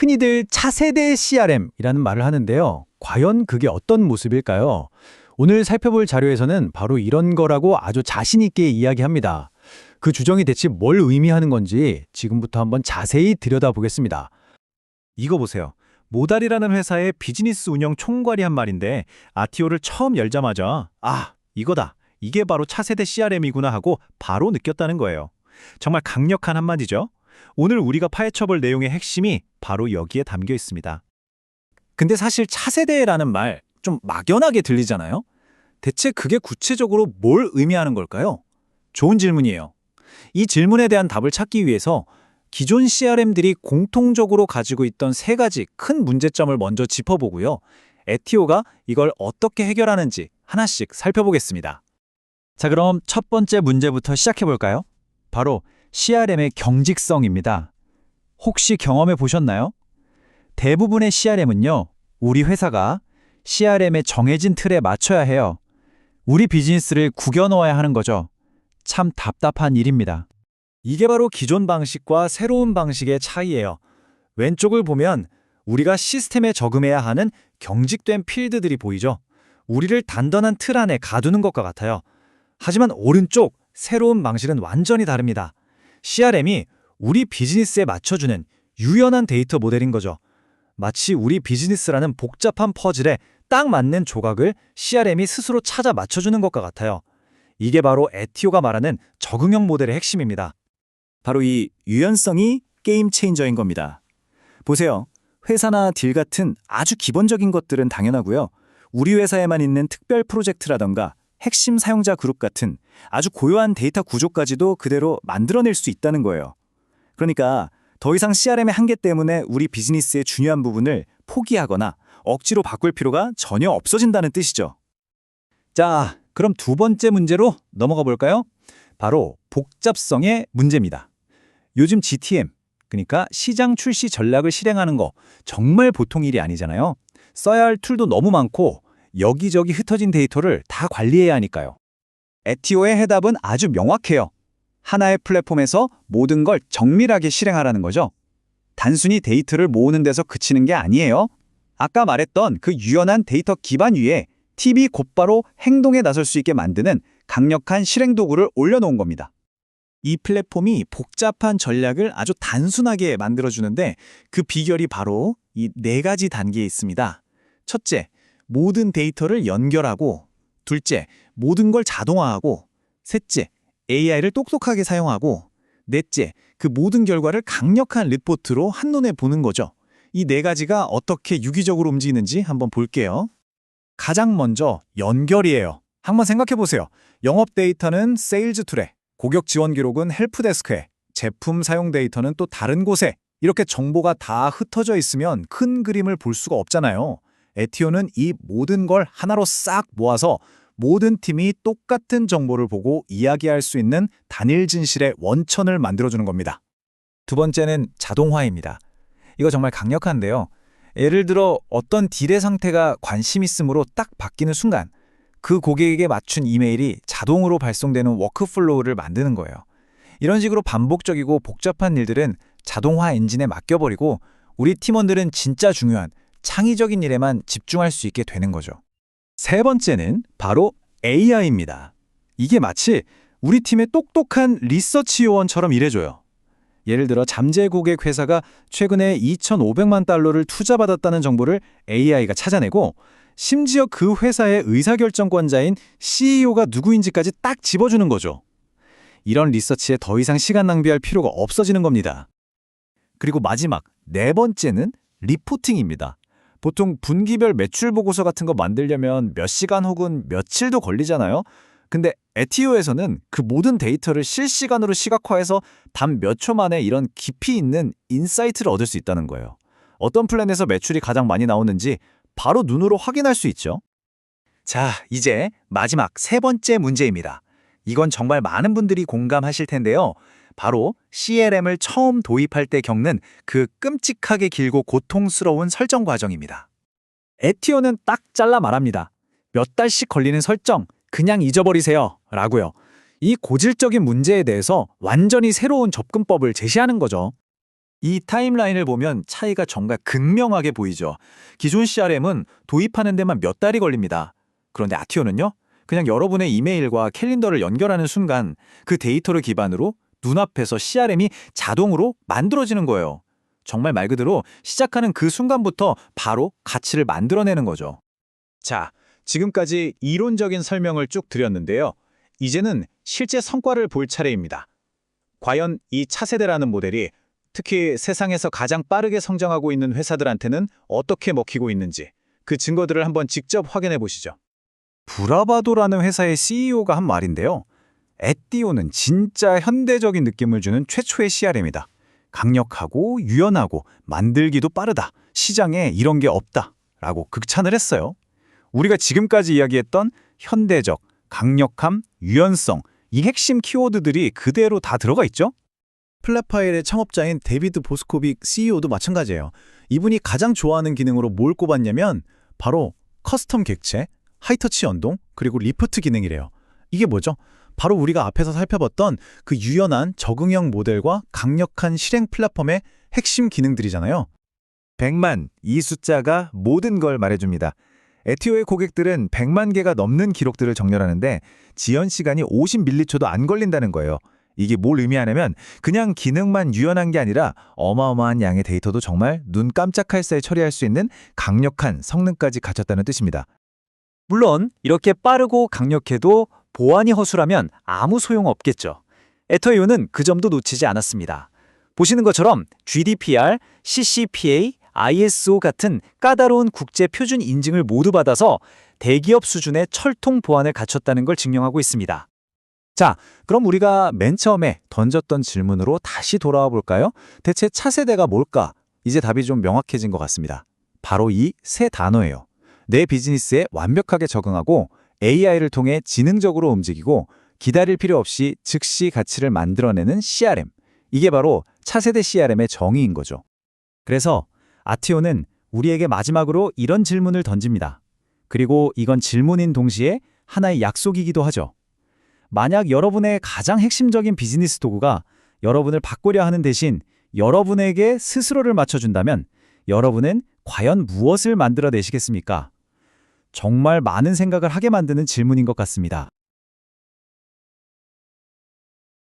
흔히들 차세대 CRM이라는 말을 하는데요. 과연 그게 어떤 모습일까요? 오늘 살펴볼 자료에서는 바로 이런 거라고 아주 자신 있게 이야기합니다. 그 주정이 대체 뭘 의미하는 건지 지금부터 한번 자세히 들여다보겠습니다. 이거 보세요. 모달이라는 회사의 비즈니스 운영 총괄이 한 말인데 아티오를 처음 열자마자 아, 이거다. 이게 바로 차세대 CRM이구나 하고 바로 느꼈다는 거예요. 정말 강력한 한마디죠. 오늘 우리가 파헤쳐볼 내용의 핵심이 바로 여기에 담겨 있습니다. 근데 사실 차세대라는 말 좀 막연하게 들리잖아요? 대체 그게 구체적으로 뭘 의미하는 걸까요? 좋은 질문이에요. 이 질문에 대한 답을 찾기 위해서 기존 CRM들이 공통적으로 가지고 있던 세 가지 큰 문제점을 먼저 짚어보고요. 에티오가 이걸 어떻게 해결하는지 하나씩 살펴보겠습니다. 자, 그럼 첫 번째 문제부터 시작해 볼까요? 바로 CRM의 경직성입니다. 혹시 경험해 보셨나요? 대부분의 CRM은요, 우리 회사가 CRM의 정해진 틀에 맞춰야 해요. 우리 비즈니스를 구겨 넣어야 하는 거죠. 참 답답한 일입니다. 이게 바로 기존 방식과 새로운 방식의 차이예요. 왼쪽을 보면 우리가 시스템에 적응해야 하는 경직된 필드들이 보이죠. 우리를 단단한 틀 안에 가두는 것과 같아요. 하지만 오른쪽 새로운 방식은 완전히 다릅니다. CRM이 우리 비즈니스에 맞춰주는 유연한 데이터 모델인 거죠. 마치 우리 비즈니스라는 복잡한 퍼즐에 딱 맞는 조각을 CRM이 스스로 찾아 맞춰주는 것과 같아요. 이게 바로 에티오가 말하는 적응형 모델의 핵심입니다. 바로 이 유연성이 게임 체인저인 겁니다. 보세요. 회사나 딜 같은 아주 기본적인 것들은 당연하고요. 우리 회사에만 있는 특별 프로젝트라던가 핵심 사용자 그룹 같은 아주 고요한 데이터 구조까지도 그대로 만들어낼 수 있다는 거예요. 그러니까 더 이상 CRM의 한계 때문에 우리 비즈니스의 중요한 부분을 포기하거나 억지로 바꿀 필요가 전혀 없어진다는 뜻이죠. 자, 그럼 두 번째 문제로 넘어가 볼까요? 바로 복잡성의 문제입니다. 요즘 GTM, 그러니까 시장 출시 전략을 실행하는 거 정말 보통 일이 아니잖아요. 써야 할 툴도 너무 많고 여기저기 흩어진 데이터를 다 관리해야 하니까요. 에티오의 해답은 아주 명확해요. 하나의 플랫폼에서 모든 걸 정밀하게 실행하라는 거죠. 단순히 데이터를 모으는 데서 그치는 게 아니에요. 아까 말했던 그 유연한 데이터 기반 위에 팀이 곧바로 행동에 나설 수 있게 만드는 강력한 실행 도구를 올려놓은 겁니다. 이 플랫폼이 복잡한 전략을 아주 단순하게 만들어주는데 그 비결이 바로 이 네 가지 단계에 있습니다. 첫째, 모든 데이터를 연결하고 둘째, 모든 걸 자동화하고 셋째, AI를 똑똑하게 사용하고 넷째, 그 모든 결과를 강력한 리포트로 한눈에 보는 거죠. 이 네 가지가 어떻게 유기적으로 움직이는지 한번 볼게요. 가장 먼저 연결이에요. 한번 생각해 보세요. 영업 데이터는 세일즈 툴에, 고객 지원 기록은 헬프데스크에, 제품 사용 데이터는 또 다른 곳에 이렇게 정보가 다 흩어져 있으면 큰 그림을 볼 수가 없잖아요. 에티오는 이 모든 걸 하나로 싹 모아서 모든 팀이 똑같은 정보를 보고 이야기할 수 있는 단일 진실의 원천을 만들어주는 겁니다. 두 번째는 자동화입니다. 이거 정말 강력한데요. 예를 들어 어떤 딜의 상태가 관심 있음으로 딱 바뀌는 순간 그 고객에게 맞춘 이메일이 자동으로 발송되는 워크플로우를 만드는 거예요. 이런 식으로 반복적이고 복잡한 일들은 자동화 엔진에 맡겨버리고 우리 팀원들은 진짜 중요한 창의적인 일에만 집중할 수 있게 되는 거죠. 세 번째는 바로 AI입니다. 이게 마치 우리 팀의 똑똑한 리서치 요원처럼 일해줘요. 예를 들어 잠재 고객 회사가 최근에 2,500만 달러를 투자받았다는 정보를 AI가 찾아내고 심지어 그 회사의 의사결정권자인 CEO가 누구인지까지 딱 집어주는 거죠. 이런 리서치에 더 이상 시간 낭비할 필요가 없어지는 겁니다. 그리고 마지막 네 번째는 리포팅입니다. 보통 분기별 매출 보고서 같은 거 만들려면 몇 시간 혹은 며칠도 걸리잖아요. 근데 에티오에서는 그 모든 데이터를 실시간으로 시각화해서 단 몇 초 만에 이런 깊이 있는 인사이트를 얻을 수 있다는 거예요. 어떤 플랜에서 매출이 가장 많이 나오는지 바로 눈으로 확인할 수 있죠. 자, 이제 마지막 세 번째 문제입니다. 이건 정말 많은 분들이 공감하실 텐데요. 바로 CLM을 처음 도입할 때 겪는 그 끔찍하게 길고 고통스러운 설정 과정입니다. 에티오는 딱 잘라 말합니다. 몇 달씩 걸리는 설정, 그냥 잊어버리세요. 라고요. 이 고질적인 문제에 대해서 완전히 새로운 접근법을 제시하는 거죠. 이 타임라인을 보면 차이가 정말 극명하게 보이죠. 기존 CRM은 도입하는 데만 몇 달이 걸립니다. 그런데 아티오는요? 그냥 여러분의 이메일과 캘린더를 연결하는 순간 그 데이터를 기반으로 눈앞에서 CRM이 자동으로 만들어지는 거예요. 정말 말 그대로 시작하는 그 순간부터 바로 가치를 만들어내는 거죠. 자, 지금까지 이론적인 설명을 쭉 드렸는데요. 이제는 실제 성과를 볼 차례입니다. 과연 이 차세대라는 모델이 특히 세상에서 가장 빠르게 성장하고 있는 회사들한테는 어떻게 먹히고 있는지 그 증거들을 한번 직접 확인해 보시죠. 브라바도라는 회사의 CEO가 한 말인데요. 에띠오는 진짜 현대적인 느낌을 주는 최초의 CRM이다. 강력하고 유연하고 만들기도 빠르다. 시장에 이런 게 없다. 라고 극찬을 했어요. 우리가 지금까지 이야기했던 현대적, 강력함, 유연성, 이 핵심 키워드들이 그대로 다 들어가 있죠? 플랫파일의 창업자인 데비드 보스코빅 CEO도 마찬가지예요. 이분이 가장 좋아하는 기능으로 뭘 꼽았냐면 바로 커스텀 객체, 하이터치 연동, 그리고 리프트 기능이래요. 이게 뭐죠? 바로 우리가 앞에서 살펴봤던 그 유연한 적응형 모델과 강력한 실행 플랫폼의 핵심 기능들이잖아요. 100만, 이 숫자가 모든 걸 말해줍니다. 에티오의 고객들은 100만 개가 넘는 기록들을 정렬하는데 지연 시간이 50밀리초도 안 걸린다는 거예요. 이게 뭘 의미하냐면 그냥 기능만 유연한 게 아니라 어마어마한 양의 데이터도 정말 눈 깜짝할 사이 처리할 수 있는 강력한 성능까지 갖췄다는 뜻입니다. 물론 이렇게 빠르고 강력해도 보안이 허술하면 아무 소용 없겠죠. 에터이오는 그 점도 놓치지 않았습니다. 보시는 것처럼 GDPR, CCPA, ISO 같은 까다로운 국제 표준 인증을 모두 받아서 대기업 수준의 철통 보안을 갖췄다는 걸 증명하고 있습니다. 자, 그럼 우리가 맨 처음에 던졌던 질문으로 다시 돌아와 볼까요? 대체 차세대가 뭘까? 이제 답이 좀 명확해진 것 같습니다. 바로 이 세 단어예요. 내 비즈니스에 완벽하게 적응하고 AI를 통해 지능적으로 움직이고 기다릴 필요 없이 즉시 가치를 만들어내는 CRM. 이게 바로 차세대 CRM의 정의인 거죠. 그래서 아티오는 우리에게 마지막으로 이런 질문을 던집니다. 그리고 이건 질문인 동시에 하나의 약속이기도 하죠. 만약 여러분의 가장 핵심적인 비즈니스 도구가 여러분을 바꾸려 하는 대신 여러분에게 스스로를 맞춰준다면 여러분은 과연 무엇을 만들어내시겠습니까? 정말 많은 생각을 하게 만드는 질문인 것 같습니다.